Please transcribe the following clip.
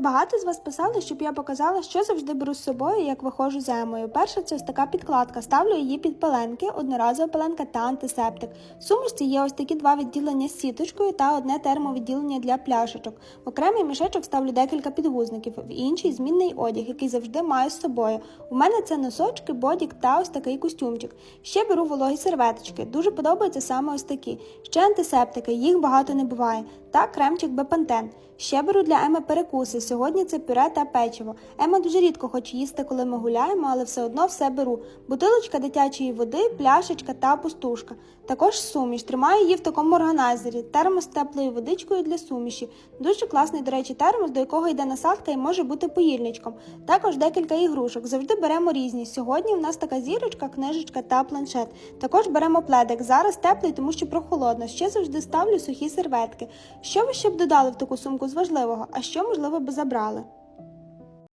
Багато з вас писали, щоб я показала, що завжди беру з собою, як виходжу з емою. Перша це ось така підкладка. Ставлю її під пеленки, одноразова пеленка та антисептик. В сумочці є ось такі два відділення з сіточкою та одне термовідділення для пляшечок. В окремий мішечок ставлю декілька підгузників, в інший змінний одяг, який завжди маю з собою. У мене це носочки, бодік та ось такий костюмчик. Ще беру вологі серветочки. Дуже подобаються саме ось такі. Ще антисептики, їх багато не буває. Та кремчик Бепантен. Ще беру для Еми перекуси. Сьогодні це пюре та печиво. Ема дуже рідко хоче їсти, коли ми гуляємо, але все одно все беру. Бутилочка дитячої води, пляшечка та пустушка. Також суміш. Тримаю її в такому органайзері. Термос з теплою водичкою для суміші. Дуже класний, до речі, термос, до якого йде насадка і може бути поїльничком. Також декілька ігрушок. Завжди беремо різні. Сьогодні в нас така зірочка, книжечка та планшет. Також беремо пледик. Зараз теплий, тому що прохолодно. Ще завжди ставлю сухі серветки. Що ви ще б додали в таку сумку з важливого, а що можливо би desabrá-la.